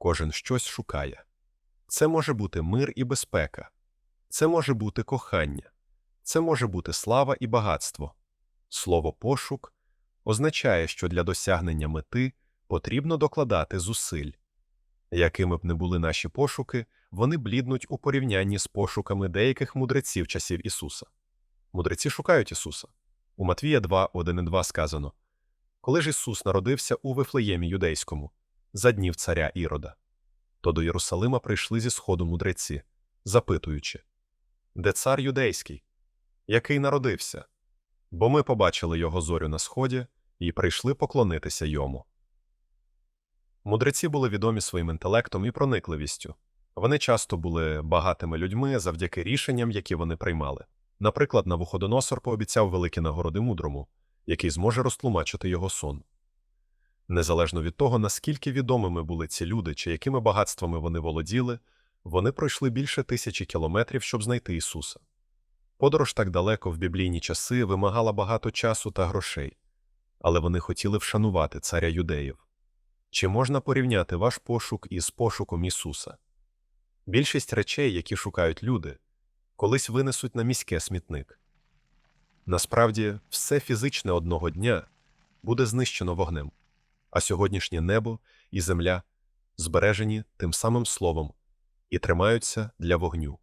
кожен щось шукає. Це може бути мир і безпека, це може бути кохання, це може бути слава і багатство. Слово пошук означає, що для досягнення мети потрібно докладати зусиль. Якими б не були наші пошуки, вони бліднуть у порівнянні з пошуками деяких мудреців часів Ісуса. Мудреці шукають Ісуса. У Матвія 2, 1 і 2 сказано Коли ж Ісус народився у Вифлеємі юдейському, за днів царя Ірода, то до Єрусалима прийшли зі сходу мудреці, запитуючи Де цар юдейський? Який народився? Бо ми побачили його зорю на сході і прийшли поклонитися йому. Мудреці були відомі своїм інтелектом і проникливістю. Вони часто були багатими людьми завдяки рішенням, які вони приймали. Наприклад, Навуходоносор пообіцяв великі нагороди мудрому, який зможе розтлумачити його сон. Незалежно від того, наскільки відомими були ці люди чи якими багатствами вони володіли, вони пройшли більше тисячі кілометрів, щоб знайти Ісуса. Подорож так далеко в біблійні часи вимагала багато часу та грошей, але вони хотіли вшанувати царя юдеїв. Чи можна порівняти ваш пошук із пошуком Ісуса? Більшість речей, які шукають люди, колись винесуть на міське смітник. Насправді, все фізичне одного дня буде знищено вогнем, а сьогоднішнє небо і земля збережені тим самим словом і тримаються для вогню.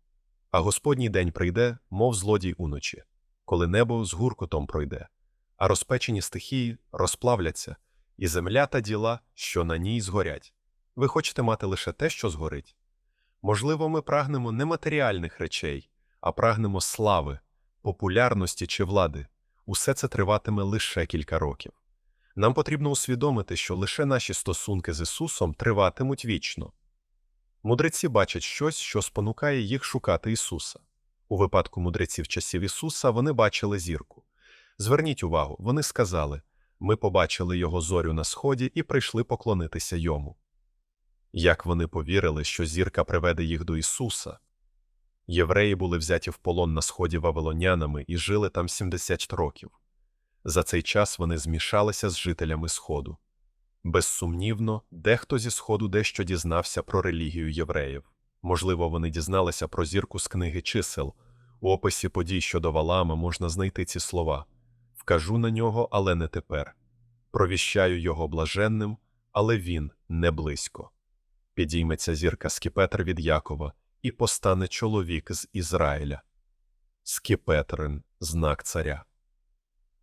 А Господній день прийде, мов злодій уночі, коли небо з гуркотом пройде, а розпечені стихії розплавляться, і земля та діла, що на ній згорять. Ви хочете мати лише те, що згорить. Можливо, ми прагнемо не матеріальних речей, а прагнемо слави, популярності чи влади. Усе це триватиме лише кілька років. Нам потрібно усвідомити, що лише наші стосунки з Ісусом триватимуть вічно. Мудреці бачать щось, що спонукає їх шукати Ісуса. У випадку мудреців часів Ісуса вони бачили зірку. Зверніть увагу, вони сказали ми побачили Його зорю на сході і прийшли поклонитися йому. Як вони повірили, що зірка приведе їх до Ісуса? Євреї були взяті в полон на сході вавилонянами і жили там 70 років. За цей час вони змішалися з жителями Сходу. Безсумнівно, дехто зі Сходу дещо дізнався про релігію євреїв. Можливо, вони дізналися про зірку з книги чисел. У описі подій щодо Валаама можна знайти ці слова Вкажу на нього, але не тепер. Провіщаю його блаженним, але він не близько. Підійметься зірка Скіпетр від Якова, і постане чоловік з Ізраїля. Скіпетрин знак царя.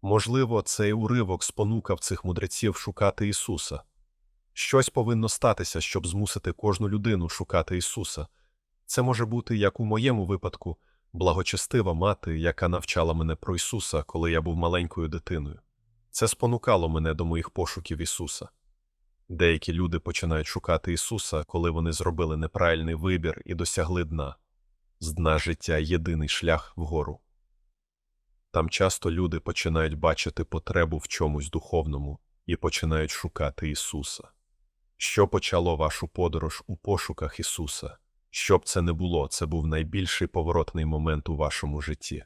Можливо, цей уривок спонукав цих мудреців шукати Ісуса. Щось повинно статися, щоб змусити кожну людину шукати Ісуса. Це може бути, як у моєму випадку, благочестива мати, яка навчала мене про Ісуса, коли я був маленькою дитиною. Це спонукало мене до моїх пошуків Ісуса. Деякі люди починають шукати Ісуса, коли вони зробили неправильний вибір і досягли дна. З дна життя єдиний шлях вгору. Там часто люди починають бачити потребу в чомусь духовному і починають шукати Ісуса. Що почало вашу подорож у пошуках Ісуса? Що б це не було, це був найбільший поворотний момент у вашому житті.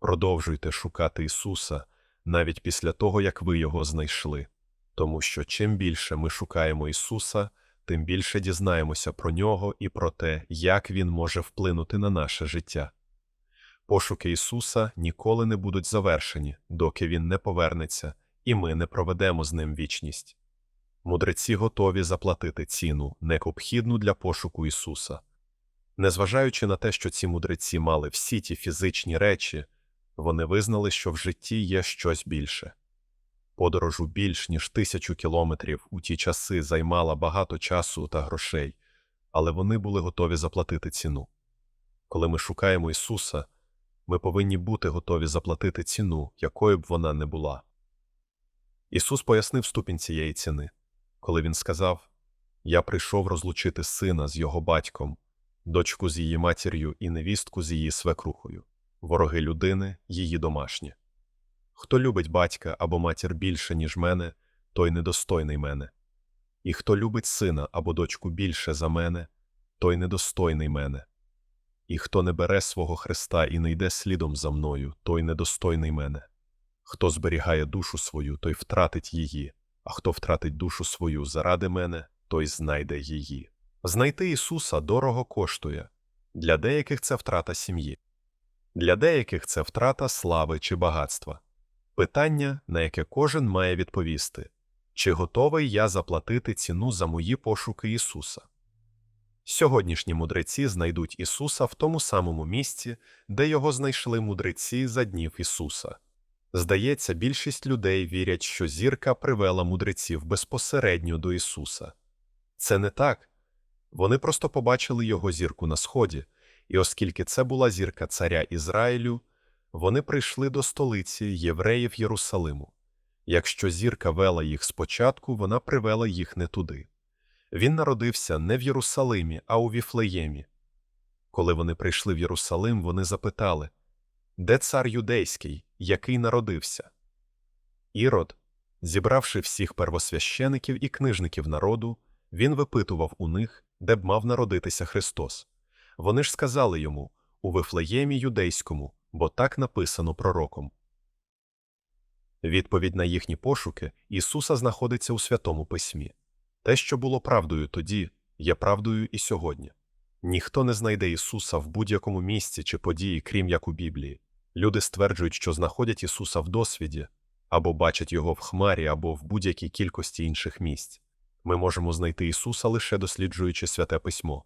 Продовжуйте шукати Ісуса навіть після того, як ви його знайшли, тому що чим більше ми шукаємо Ісуса, тим більше дізнаємося про нього і про те, як Він може вплинути на наше життя. Пошуки Ісуса ніколи не будуть завершені, доки Він не повернеться, і ми не проведемо з ним вічність. Мудреці готові заплатити ціну, необхідну для пошуку Ісуса. Незважаючи на те, що ці мудреці мали всі ті фізичні речі, вони визнали, що в житті є щось більше. Подорожу більш ніж тисячу кілометрів у ті часи займала багато часу та грошей, але вони були готові заплатити ціну. Коли ми шукаємо Ісуса, ми повинні бути готові заплатити ціну, якою б вона не була. Ісус пояснив ступінь цієї ціни, коли Він сказав Я прийшов розлучити сина з його батьком, дочку з її матір'ю і невістку з її свекрухою, вороги людини, її домашні. Хто любить батька або матір більше, ніж мене, той недостойний мене. І хто любить сина або дочку більше за мене, той недостойний мене. І хто не бере свого Христа і не йде слідом за мною, той недостойний мене. Хто зберігає душу свою, той втратить її, а хто втратить душу свою заради мене, той знайде її. Знайти Ісуса дорого коштує. Для деяких це втрата сім'ї. Для деяких це втрата слави чи багатства. Питання, на яке кожен має відповісти чи готовий я заплатити ціну за мої пошуки Ісуса? Сьогоднішні мудреці знайдуть Ісуса в тому самому місці, де його знайшли мудреці за днів Ісуса. Здається, більшість людей вірять, що зірка привела мудреців безпосередньо до Ісуса. Це не так. Вони просто побачили його зірку на сході, і оскільки це була зірка царя Ізраїлю, вони прийшли до столиці євреїв Єрусалиму. Якщо зірка вела їх спочатку, вона привела їх не туди. Він народився не в Єрусалимі, а у Віфлеємі. Коли вони прийшли в Єрусалим, вони запитали, де цар юдейський, який народився? Ірод, зібравши всіх первосвящеників і книжників народу, він випитував у них, де б мав народитися Христос. Вони ж сказали йому у Вифлеємі юдейському, бо так написано пророком. Відповідь на їхні пошуки Ісуса знаходиться у Святому Письмі. Те, що було правдою тоді, є правдою і сьогодні. Ніхто не знайде Ісуса в будь-якому місці чи події, крім як у Біблії. Люди стверджують, що знаходять Ісуса в досвіді, або бачать Його в хмарі, або в будь-якій кількості інших місць. Ми можемо знайти Ісуса лише досліджуючи Святе Письмо.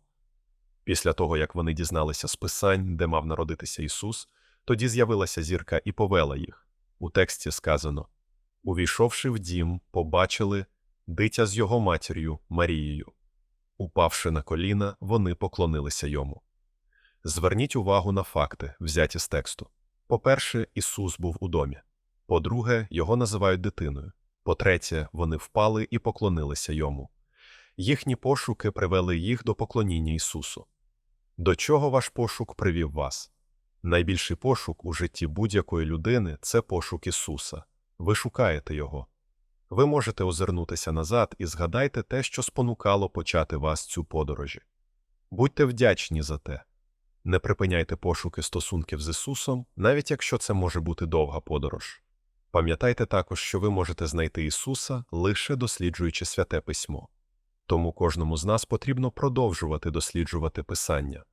Після того, як вони дізналися з Писань, де мав народитися Ісус, тоді з'явилася зірка і повела їх. У тексті сказано Увійшовши в дім, побачили дитя з його матір'ю Марією. Упавши на коліна, вони поклонилися йому. Зверніть увагу на факти, взяті з тексту. По-перше, Ісус був у домі. По-друге, його називають дитиною. По-третє, вони впали і поклонилися йому. Їхні пошуки привели їх до поклоніння Ісусу. До чого ваш пошук привів вас? Найбільший пошук у житті будь-якої людини це пошук Ісуса. Ви шукаєте Його. Ви можете озирнутися назад і згадайте те, що спонукало почати вас цю подорожі. Будьте вдячні за те. Не припиняйте пошуки стосунків з Ісусом, навіть якщо це може бути довга подорож. Пам'ятайте також, що ви можете знайти Ісуса, лише досліджуючи святе письмо. Тому кожному з нас потрібно продовжувати досліджувати Писання.